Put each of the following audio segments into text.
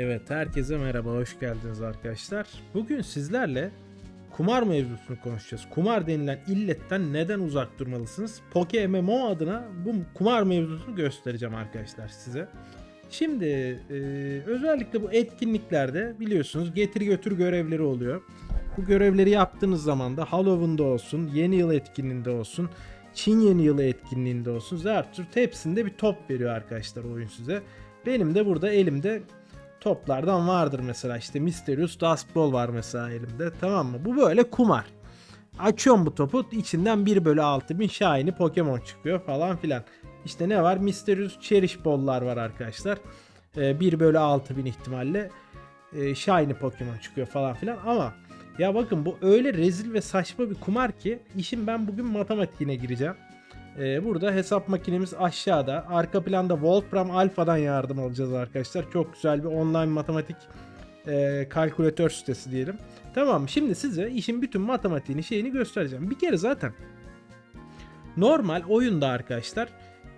Evet, herkese merhaba, hoş geldiniz arkadaşlar. Bugün sizlerle kumar mevzusunu konuşacağız. Kumar denilen illetten neden uzak durmalısınız? Poke MMO adına bu kumar mevzusunu göstereceğim arkadaşlar size. Şimdi e, özellikle bu etkinliklerde biliyorsunuz getir götür görevleri oluyor. Bu görevleri yaptığınız zaman da Halloween'da olsun, yeni yıl etkinliğinde olsun, Çin yeni yılı etkinliğinde olsun, Zertürk hepsinde bir top veriyor arkadaşlar oyun size. Benim de burada elimde toplardan vardır mesela işte Mysterious Dust Ball var mesela elimde tamam mı? Bu böyle kumar. Açıyorum bu topu içinden 1 bölü 6000 Shiny Pokemon çıkıyor falan filan. İşte ne var? Mysterious Cherish Ball'lar var arkadaşlar. Ee, 1 bölü 6000 ihtimalle e, Shiny Pokemon çıkıyor falan filan ama ya bakın bu öyle rezil ve saçma bir kumar ki işin ben bugün matematiğine gireceğim. Ee, burada hesap makinemiz aşağıda. Arka planda Wolfram Alpha'dan yardım alacağız arkadaşlar. Çok güzel bir online matematik e, kalkülatör sitesi diyelim. Tamam şimdi size işin bütün matematiğini şeyini göstereceğim. Bir kere zaten normal oyunda arkadaşlar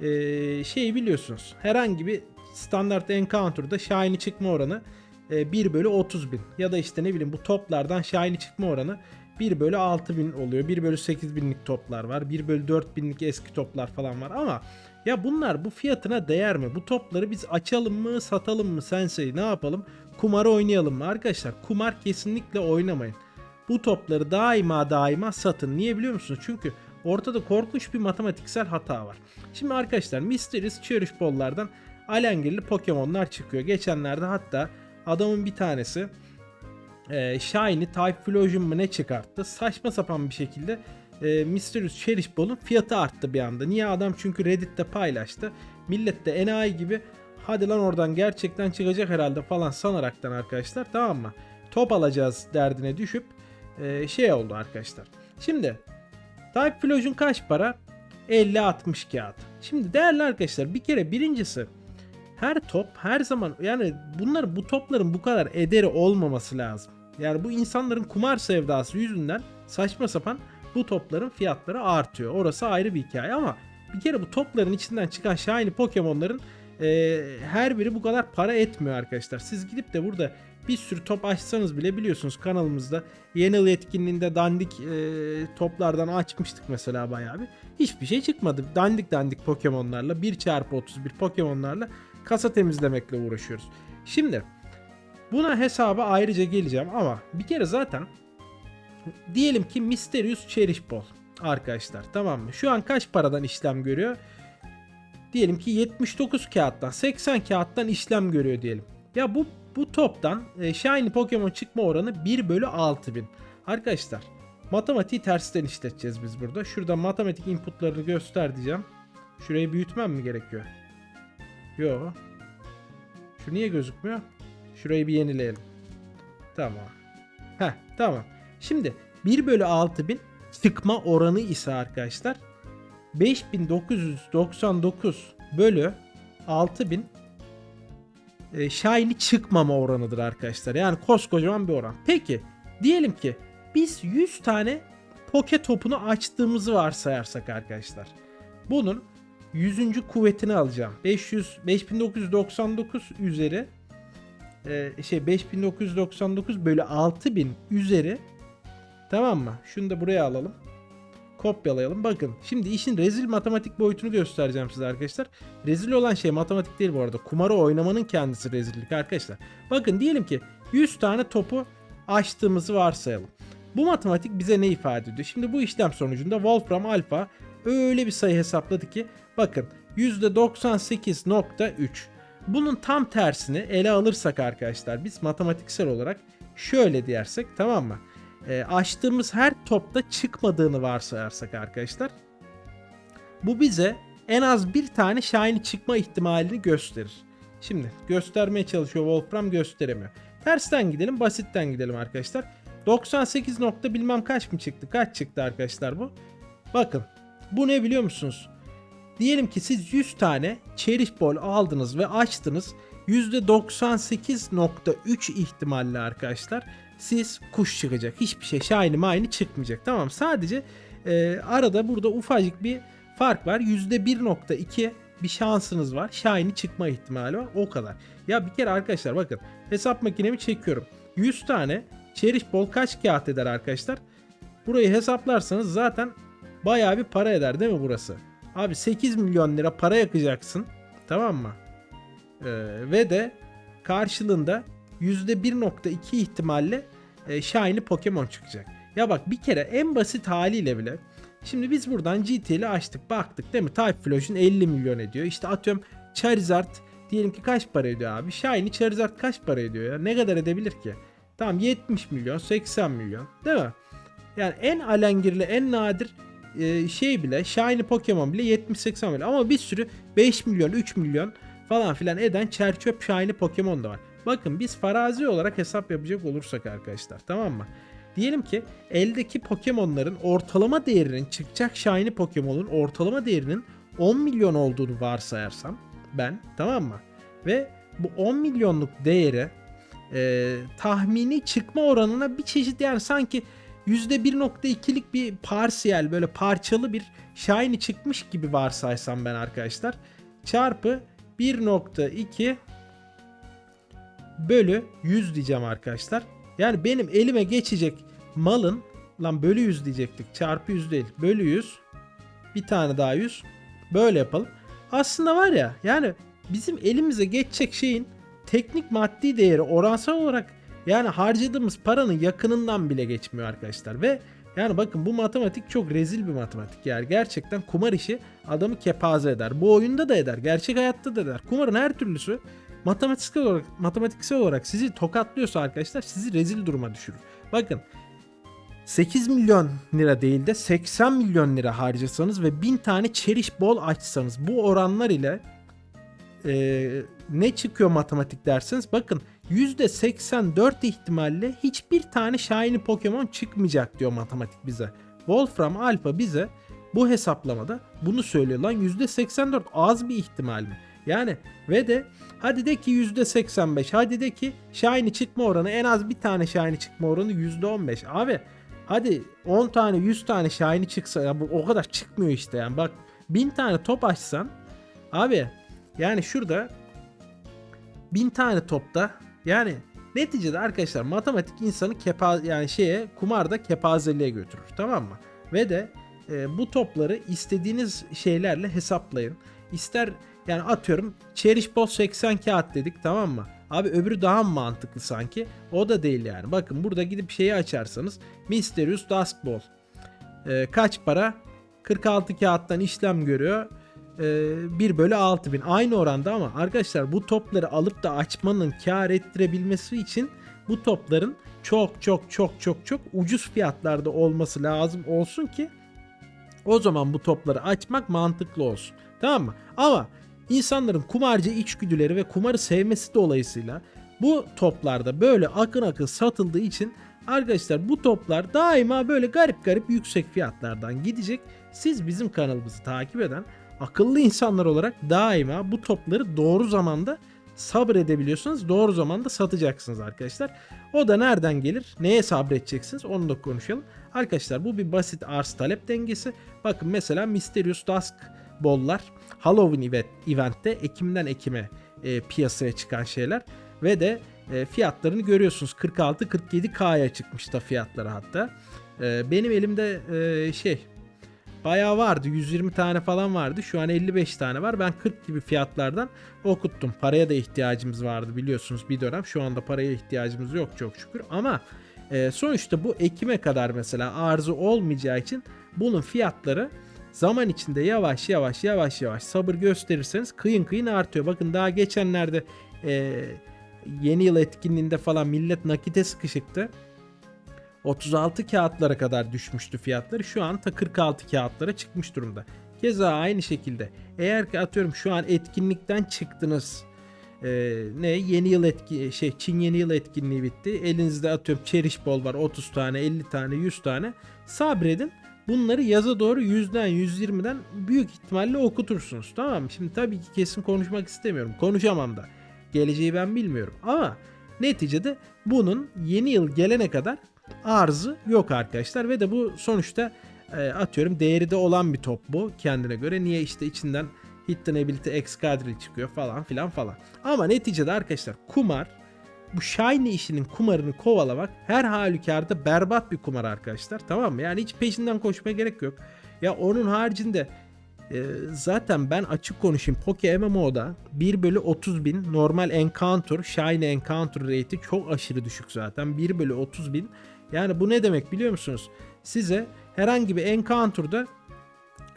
e, şeyi biliyorsunuz. Herhangi bir standart encounter'da shiny çıkma oranı e, 1 bölü 30 bin. Ya da işte ne bileyim bu toplardan shiny çıkma oranı 1 bölü 6000 oluyor. 1 bölü 8000'lik toplar var. 1 bölü 4000'lik eski toplar falan var ama ya bunlar bu fiyatına değer mi? Bu topları biz açalım mı satalım mı sensei ne yapalım? Kumar oynayalım mı? Arkadaşlar kumar kesinlikle oynamayın. Bu topları daima daima satın. Niye biliyor musunuz? Çünkü ortada korkunç bir matematiksel hata var. Şimdi arkadaşlar Mysterious Cherish Ball'lardan alengirli Pokemon'lar çıkıyor. Geçenlerde hatta adamın bir tanesi e, Shiny Typhlosion mı ne çıkarttı? Saçma sapan bir şekilde e, Mysterious Cherish Ball'un fiyatı arttı bir anda. Niye adam çünkü Reddit'te paylaştı. Millet de enayi gibi hadi lan oradan gerçekten çıkacak herhalde falan sanaraktan arkadaşlar tamam mı? Top alacağız derdine düşüp e, şey oldu arkadaşlar. Şimdi Typhlosion kaç para? 50-60 kağıt. Şimdi değerli arkadaşlar bir kere birincisi her top her zaman yani bunlar bu topların bu kadar ederi olmaması lazım. Yani bu insanların kumar sevdası yüzünden saçma sapan bu topların fiyatları artıyor. Orası ayrı bir hikaye ama bir kere bu topların içinden çıkan shiny Pokemon'ların e, her biri bu kadar para etmiyor arkadaşlar. Siz gidip de burada bir sürü top açsanız bile biliyorsunuz kanalımızda yeni yıl etkinliğinde dandik e, toplardan açmıştık mesela bayağı bir. Hiçbir şey çıkmadı. Dandik dandik Pokemon'larla 1x31 Pokemon'larla kasa temizlemekle uğraşıyoruz. Şimdi buna hesaba ayrıca geleceğim ama bir kere zaten diyelim ki Mysterious Cherish Ball arkadaşlar tamam mı? Şu an kaç paradan işlem görüyor? Diyelim ki 79 kağıttan 80 kağıttan işlem görüyor diyelim. Ya bu bu toptan e, Shiny Pokemon çıkma oranı 1 bölü 6000. Arkadaşlar matematiği tersten işleteceğiz biz burada. Şurada matematik inputlarını göster diyeceğim. Şurayı büyütmem mi gerekiyor? Yo. Şu niye gözükmüyor? Şurayı bir yenileyelim. Tamam. Heh tamam. Şimdi 1 bölü 6000 çıkma oranı ise arkadaşlar 5999 bölü 6000 e, shiny çıkmama oranıdır arkadaşlar. Yani koskocaman bir oran. Peki diyelim ki biz 100 tane poke topunu açtığımızı varsayarsak arkadaşlar. Bunun 100. kuvvetini alacağım. 500 5999 üzeri e, şey 5999 bölü 6000 üzeri tamam mı? Şunu da buraya alalım. Kopyalayalım. Bakın şimdi işin rezil matematik boyutunu göstereceğim size arkadaşlar. Rezil olan şey matematik değil bu arada. Kumarı oynamanın kendisi rezillik arkadaşlar. Bakın diyelim ki 100 tane topu açtığımızı varsayalım. Bu matematik bize ne ifade ediyor? Şimdi bu işlem sonucunda Wolfram Alpha öyle bir sayı hesapladı ki bakın %98.3 bunun tam tersini ele alırsak arkadaşlar biz matematiksel olarak şöyle dersek tamam mı? E, açtığımız her topta çıkmadığını varsayarsak arkadaşlar bu bize en az bir tane shiny çıkma ihtimalini gösterir. Şimdi göstermeye çalışıyor Wolfram gösteremiyor. Tersten gidelim basitten gidelim arkadaşlar. 98 nokta bilmem kaç mı çıktı? Kaç çıktı arkadaşlar bu? Bakın bu ne biliyor musunuz? Diyelim ki siz 100 tane Cherish Ball aldınız ve açtınız. %98.3 ihtimalle arkadaşlar siz kuş çıkacak. Hiçbir şey shiny mine çıkmayacak. Tamam sadece e, arada burada ufacık bir fark var. %1.2 bir şansınız var. Shiny çıkma ihtimali var. O kadar. Ya bir kere arkadaşlar bakın hesap makinemi çekiyorum. 100 tane çeriş bol kaç kağıt eder arkadaşlar? Burayı hesaplarsanız zaten bayağı bir para eder değil mi burası? Abi 8 milyon lira para yakacaksın. Tamam mı? Ee, ve de karşılığında %1.2 ihtimalle e, Shiny Pokemon çıkacak. Ya bak bir kere en basit haliyle bile Şimdi biz buradan GTL'i açtık baktık değil mi? Type Fusion 50 milyon ediyor. İşte atıyorum Charizard diyelim ki kaç para ediyor abi? Shiny Charizard kaç para ediyor ya? Ne kadar edebilir ki? Tamam 70 milyon 80 milyon değil mi? Yani en alengirli en nadir e, şey bile Shiny Pokemon bile 70-80 milyon ama bir sürü 5 milyon 3 milyon falan filan eden çerçöp Shiny Pokemon da var. Bakın biz farazi olarak hesap yapacak olursak arkadaşlar tamam mı? Diyelim ki eldeki Pokemon'ların ortalama değerinin çıkacak Shiny Pokemon'un ortalama değerinin 10 milyon olduğunu varsayarsam ben tamam mı? Ve bu 10 milyonluk değeri e, tahmini çıkma oranına bir çeşit yani sanki %1.2'lik bir parsiyel böyle parçalı bir shiny çıkmış gibi varsaysam ben arkadaşlar çarpı 1.2 bölü 100 diyeceğim arkadaşlar. Yani benim elime geçecek malın lan bölü 100 diyecektik çarpı 100 değil bölü 100 bir tane daha 100 böyle yapalım. Aslında var ya yani bizim elimize geçecek şeyin teknik maddi değeri oransal olarak yani harcadığımız paranın yakınından bile geçmiyor arkadaşlar ve yani bakın bu matematik çok rezil bir matematik yani gerçekten kumar işi adamı kepaze eder. Bu oyunda da eder, gerçek hayatta da eder. Kumarın her türlüsü matematiksel olarak matematiksel olarak sizi tokatlıyorsa arkadaşlar sizi rezil duruma düşürür. Bakın 8 milyon lira değil de 80 milyon lira harcasanız ve 1000 tane çeriş bol açsanız bu oranlar ile e, ne çıkıyor matematik derseniz bakın %84 ihtimalle hiçbir tane shiny Pokemon çıkmayacak diyor matematik bize. Wolfram Alpha bize bu hesaplamada bunu söylüyor lan %84 az bir ihtimal mi? Yani ve de hadi de ki %85 hadi de ki shiny çıkma oranı en az bir tane shiny çıkma oranı %15. Abi hadi 10 tane 100 tane shiny çıksa ya bu o kadar çıkmıyor işte yani bak 1000 tane top açsan abi yani şurada 1000 tane topta yani neticede arkadaşlar matematik insanı kepa yani şeye kumarda kepazeliğe götürür tamam mı? Ve de e, bu topları istediğiniz şeylerle hesaplayın. İster yani atıyorum Cherish Ball 80 kağıt dedik tamam mı? Abi öbürü daha mı mantıklı sanki? O da değil yani. Bakın burada gidip şeyi açarsanız Mysterious Dusk Ball. E, kaç para? 46 kağıttan işlem görüyor. E, 1 bölü 6000 aynı oranda ama arkadaşlar bu topları alıp da açmanın kar ettirebilmesi için bu topların çok çok çok çok çok ucuz fiyatlarda olması lazım olsun ki o zaman bu topları açmak mantıklı olsun. Tamam mı? Ama insanların kumarcı içgüdüleri ve kumarı sevmesi dolayısıyla bu toplarda böyle akın akın satıldığı için arkadaşlar bu toplar daima böyle garip garip yüksek fiyatlardan gidecek. Siz bizim kanalımızı takip eden akıllı insanlar olarak daima bu topları doğru zamanda sabredebiliyorsunuz. Doğru zamanda satacaksınız arkadaşlar. O da nereden gelir? Neye sabredeceksiniz? Onu da konuşalım. Arkadaşlar bu bir basit arz talep dengesi. Bakın mesela Mysterious Dusk bollar Halloween event, eventte Ekim'den Ekim'e e, piyasaya çıkan şeyler ve de e, fiyatlarını görüyorsunuz 46-47K'ya çıkmış da fiyatları hatta. E, benim elimde e, şey bayağı vardı. 120 tane falan vardı. Şu an 55 tane var. Ben 40 gibi fiyatlardan okuttum. Paraya da ihtiyacımız vardı biliyorsunuz. Bir dönem şu anda paraya ihtiyacımız yok çok şükür. Ama e, sonuçta bu Ekim'e kadar mesela arzı olmayacağı için bunun fiyatları zaman içinde yavaş yavaş yavaş yavaş sabır gösterirseniz kıyın kıyın artıyor. Bakın daha geçenlerde e, yeni yıl etkinliğinde falan millet nakite sıkışıktı. 36 kağıtlara kadar düşmüştü fiyatları. Şu an ta 46 kağıtlara çıkmış durumda. Keza aynı şekilde eğer ki atıyorum şu an etkinlikten çıktınız e, ne yeni yıl etki şey Çin yeni yıl etkinliği bitti. Elinizde atıyorum çeriş bol var 30 tane 50 tane 100 tane sabredin bunları yaza doğru 100'den 120'den büyük ihtimalle okutursunuz. Tamam mı? Şimdi tabii ki kesin konuşmak istemiyorum. Konuşamam da. Geleceği ben bilmiyorum. Ama neticede bunun yeni yıl gelene kadar arzı yok arkadaşlar. Ve de bu sonuçta e, atıyorum değeri de olan bir top bu kendine göre. Niye işte içinden Hidden Ability Excadrill çıkıyor falan filan falan. Ama neticede arkadaşlar kumar bu Shiny işinin kumarını kovalamak her halükarda berbat bir kumar arkadaşlar. Tamam mı? Yani hiç peşinden koşmaya gerek yok. Ya onun haricinde e, zaten ben açık konuşayım. Poke MMO'da 1 bölü 30 bin normal encounter, shiny encounter rate'i çok aşırı düşük zaten. 1 bölü 30 bin. Yani bu ne demek biliyor musunuz? Size herhangi bir encounter'da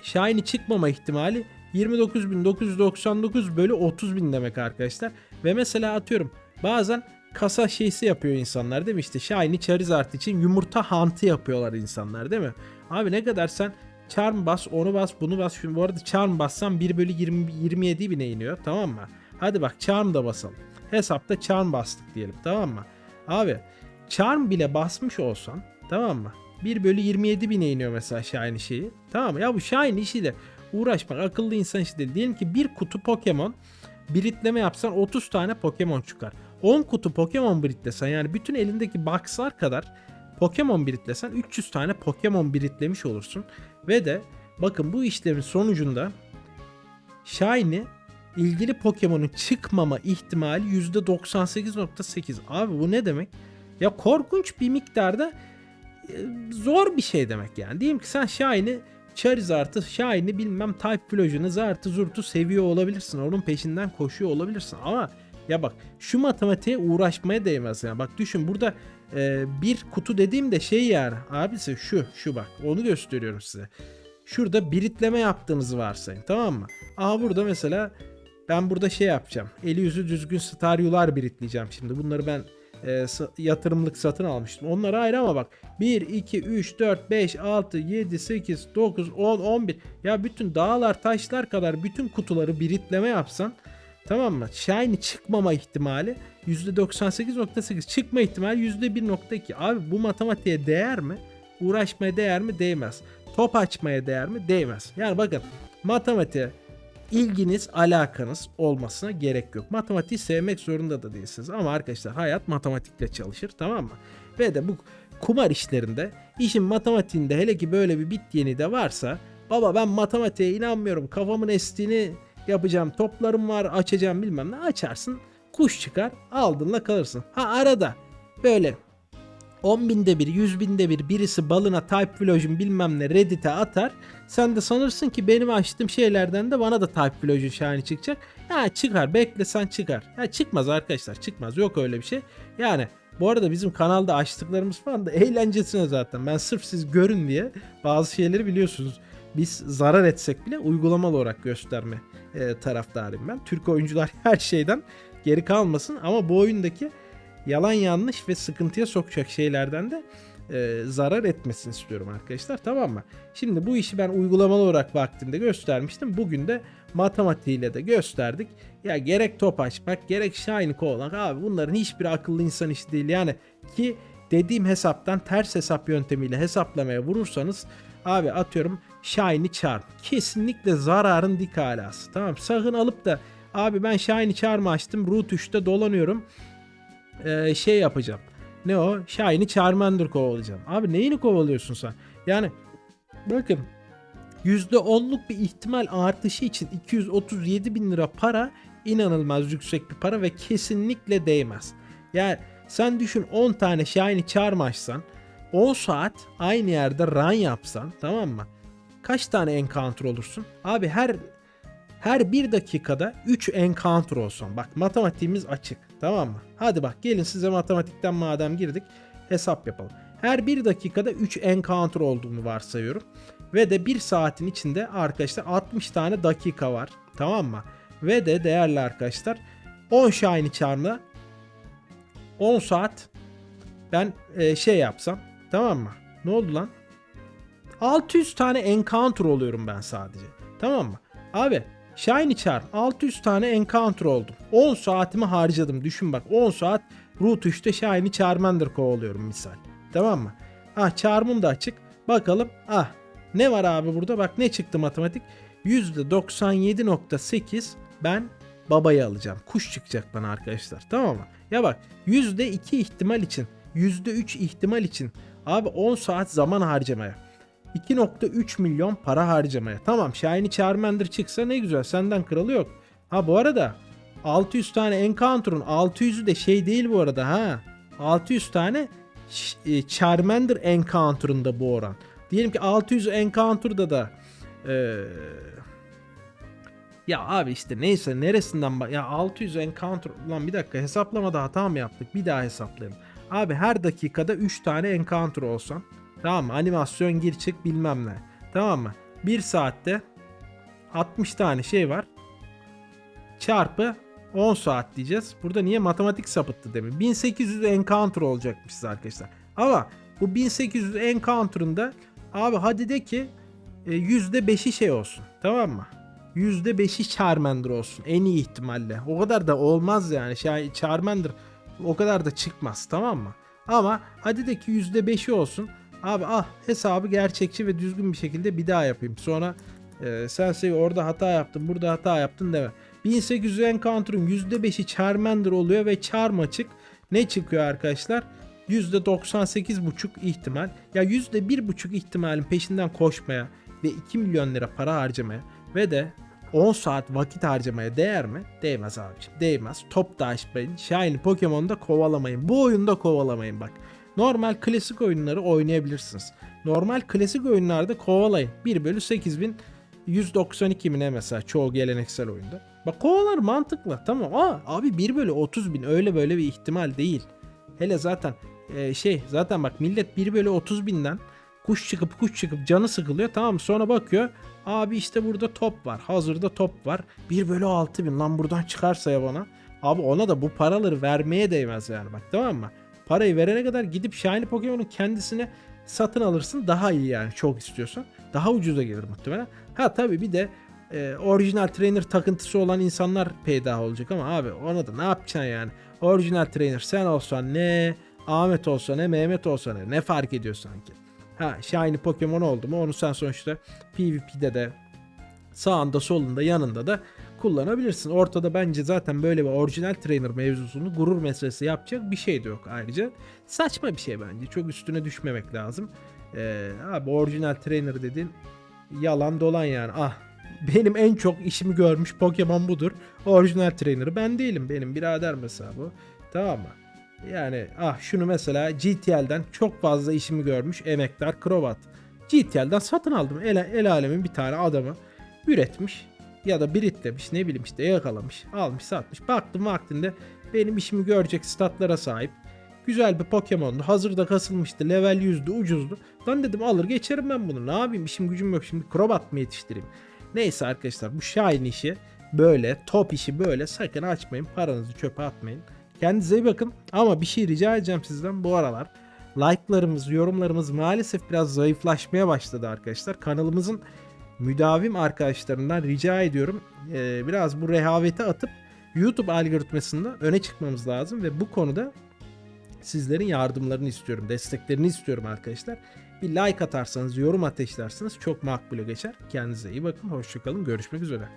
shiny çıkmama ihtimali 29.999 bölü 30 bin demek arkadaşlar. Ve mesela atıyorum bazen kasa şeysi yapıyor insanlar değil mi? İşte Shiny Charizard için yumurta hantı yapıyorlar insanlar değil mi? Abi ne kadar sen Charm bas, onu bas, bunu bas. Şimdi bu arada Charm bassan 1 bölü 20, 27 bine iniyor tamam mı? Hadi bak Charm da basalım. Hesapta Charm bastık diyelim tamam mı? Abi Charm bile basmış olsan tamam mı? 1 bölü 27 bine iniyor mesela Shiny şeyi. Tamam mı? Ya bu Shiny işiyle uğraşmak akıllı insan işi değil. Diyelim ki bir kutu Pokemon biritleme yapsan 30 tane Pokemon çıkar. 10 kutu Pokemon biritlesen yani bütün elindeki boxlar kadar Pokemon biritlesen 300 tane Pokemon biritlemiş olursun. Ve de bakın bu işlemin sonucunda Shiny ilgili Pokemon'un çıkmama ihtimali %98.8. Abi bu ne demek? Ya korkunç bir miktarda e, zor bir şey demek yani. Diyelim ki sen Shiny Charizard'ı, Shine'i bilmem Type Fusion'ı, Zart'ı, Zurt'u seviyor olabilirsin. Onun peşinden koşuyor olabilirsin. Ama ya bak şu matematiğe uğraşmaya değmez yani. Bak düşün burada e, bir kutu dediğimde şey yani. Abisi şu, şu bak. Onu gösteriyorum size. Şurada biritleme yaptığınızı varsayın tamam mı? Aha burada mesela ben burada şey yapacağım. Eli yüzü düzgün staryular biritleyeceğim şimdi. Bunları ben e, yatırımlık satın almıştım. Onlara ayrı ama bak 1, 2, 3, 4, 5, 6, 7, 8, 9, 10, 11 ya bütün dağlar taşlar kadar bütün kutuları biritleme yapsan tamam mı? Shiny çıkmama ihtimali %98.8 çıkma ihtimali %1.2 abi bu matematiğe değer mi? Uğraşmaya değer mi? Değmez. Top açmaya değer mi? Değmez. Yani bakın matematiğe ilginiz, alakanız olmasına gerek yok. Matematiği sevmek zorunda da değilsiniz. Ama arkadaşlar hayat matematikle çalışır tamam mı? Ve de bu kumar işlerinde işin matematiğinde hele ki böyle bir bit yeni de varsa baba ben matematiğe inanmıyorum kafamın estiğini yapacağım toplarım var açacağım bilmem ne açarsın kuş çıkar aldınla kalırsın. Ha arada böyle 10 binde bir, 100 binde bir birisi balına Type Fusion bilmem ne Reddit'e atar. Sen de sanırsın ki benim açtığım şeylerden de bana da Type Fusion Shiny çıkacak. Ya çıkar beklesen çıkar. Ya çıkmaz arkadaşlar çıkmaz yok öyle bir şey. Yani bu arada bizim kanalda açtıklarımız falan da eğlencesine zaten. Ben sırf siz görün diye bazı şeyleri biliyorsunuz. Biz zarar etsek bile uygulamalı olarak gösterme e, taraftarıyım ben. Türk oyuncular her şeyden geri kalmasın ama bu oyundaki yalan yanlış ve sıkıntıya sokacak şeylerden de e, zarar etmesini istiyorum arkadaşlar tamam mı? Şimdi bu işi ben uygulamalı olarak vaktinde göstermiştim. Bugün de matematiğiyle de gösterdik. Ya gerek top açmak gerek shiny kovalamak abi bunların hiçbiri akıllı insan işi değil. Yani ki dediğim hesaptan ters hesap yöntemiyle hesaplamaya vurursanız abi atıyorum shiny charm kesinlikle zararın dik alası. Tamam sakın alıp da abi ben shiny charm açtım root 3'te dolanıyorum e, şey yapacağım. Ne o? Shiny Charmander kovalayacağım. Abi neyini kovalıyorsun sen? Yani bakın %10'luk bir ihtimal artışı için 237 bin lira para inanılmaz yüksek bir para ve kesinlikle değmez. Yani sen düşün 10 tane Shiny Charm açsan 10 saat aynı yerde run yapsan tamam mı? Kaç tane encounter olursun? Abi her her bir dakikada 3 encounter olsun. Bak matematiğimiz açık. Tamam mı? Hadi bak gelin size matematikten madem girdik hesap yapalım. Her bir dakikada 3 encounter olduğunu varsayıyorum. Ve de 1 saatin içinde arkadaşlar 60 tane dakika var. Tamam mı? Ve de değerli arkadaşlar 10 Shiny Charm'la 10 saat ben e, şey yapsam tamam mı? Ne oldu lan? 600 tane encounter oluyorum ben sadece. Tamam mı? Abi Shiny Charm 600 tane encounter oldum. 10 saatimi harcadım. Düşün bak 10 saat Route 3'te Shiny Charmander kovalıyorum misal. Tamam mı? Ah Charm'ım da açık. Bakalım. Ah ne var abi burada? Bak ne çıktı matematik? %97.8 ben babayı alacağım. Kuş çıkacak bana arkadaşlar. Tamam mı? Ya bak %2 ihtimal için %3 ihtimal için abi 10 saat zaman harcamaya 2.3 milyon para harcamaya. Tamam Shiny Charmander çıksa ne güzel senden kralı yok. Ha bu arada 600 tane Encounter'un 600'ü de şey değil bu arada ha. 600 tane e, Charmander Encounter'ında bu oran. Diyelim ki 600 Encounter'da da eee ya abi işte neyse neresinden bak ya 600 encounter ulan bir dakika hesaplamada hata mı yaptık bir daha hesaplayalım. Abi her dakikada 3 tane encounter olsan tamam mı animasyon gir çık bilmem ne tamam mı 1 saatte 60 tane şey var çarpı 10 saat diyeceğiz. Burada niye matematik sapıttı demin. 1800 encounter olacakmışız arkadaşlar. Ama bu 1800 encounter'ın da abi hadi de ki e, %5'i şey olsun. Tamam mı? %5'i Charmander olsun en iyi ihtimalle. O kadar da olmaz yani. Şey, Charmander o kadar da çıkmaz tamam mı? Ama hadi de ki %5'i olsun. Abi ah hesabı gerçekçi ve düzgün bir şekilde bir daha yapayım. Sonra e, sen şey orada hata yaptın burada hata yaptın deme. 1800 Encounter'ın %5'i Charmander oluyor ve Charm açık. Ne çıkıyor arkadaşlar? %98,5 ihtimal. Ya %1,5 ihtimalin peşinden koşmaya ve 2 milyon lira para harcamaya ve de 10 saat vakit harcamaya değer mi? Değmez abiciğim. Değmez. Top da açmayın. Shiny Pokemon'da kovalamayın. Bu oyunda kovalamayın bak. Normal klasik oyunları oynayabilirsiniz. Normal klasik oyunlarda kovalayın. 1 bölü 8192 mi ne mesela çoğu geleneksel oyunda. Bak kovalar mantıklı tamam. Aa, abi 1 bölü 30 bin öyle böyle bir ihtimal değil. Hele zaten e, şey zaten bak millet 1 bölü 30 binden kuş çıkıp kuş çıkıp canı sıkılıyor tamam sonra bakıyor abi işte burada top var hazırda top var 1 bölü 6 bin lan buradan çıkarsa ya bana abi ona da bu paraları vermeye değmez yani bak tamam mı parayı verene kadar gidip Shiny Pokemon'un kendisine satın alırsın. Daha iyi yani çok istiyorsan. Daha ucuza gelir muhtemelen. Ha tabi bir de e, orijinal trainer takıntısı olan insanlar peydah olacak ama abi ona da ne yapacaksın yani? Orijinal trainer sen olsan ne Ahmet olsa ne Mehmet olsa ne ne fark ediyor sanki? Ha Shiny Pokemon oldu mu? Onu sen sonuçta PvP'de de sağında solunda yanında da kullanabilirsin. Ortada bence zaten böyle bir orijinal trainer mevzusunu gurur meselesi yapacak bir şey de yok ayrıca. Saçma bir şey bence. Çok üstüne düşmemek lazım. Ee, abi orijinal trainer dedin yalan dolan yani. Ah benim en çok işimi görmüş Pokemon budur. Orijinal trainer ben değilim. Benim birader mesela bu. Tamam mı? Yani ah şunu mesela GTL'den çok fazla işimi görmüş emektar Crobat. GTL'den satın aldım. El, el alemin bir tane adamı üretmiş ya da britlemiş ne bileyim işte yakalamış almış satmış. Baktım vaktinde benim işimi görecek statlara sahip. Güzel bir Pokemon'du. Hazırda kasılmıştı. Level 100'dü ucuzdu. Lan dedim alır geçerim ben bunu. Ne yapayım işim gücüm yok şimdi Crobat mı yetiştireyim. Neyse arkadaşlar bu Shine işi böyle top işi böyle sakın açmayın. Paranızı çöpe atmayın. Kendinize iyi bakın. Ama bir şey rica edeceğim sizden bu aralar. Like'larımız, yorumlarımız maalesef biraz zayıflaşmaya başladı arkadaşlar. Kanalımızın müdavim arkadaşlarından rica ediyorum. Ee, biraz bu rehaveti atıp YouTube algoritmasında öne çıkmamız lazım ve bu konuda sizlerin yardımlarını istiyorum, desteklerini istiyorum arkadaşlar. Bir like atarsanız, yorum ateşlerseniz çok makbule geçer. Kendinize iyi bakın, hoşçakalın, görüşmek üzere.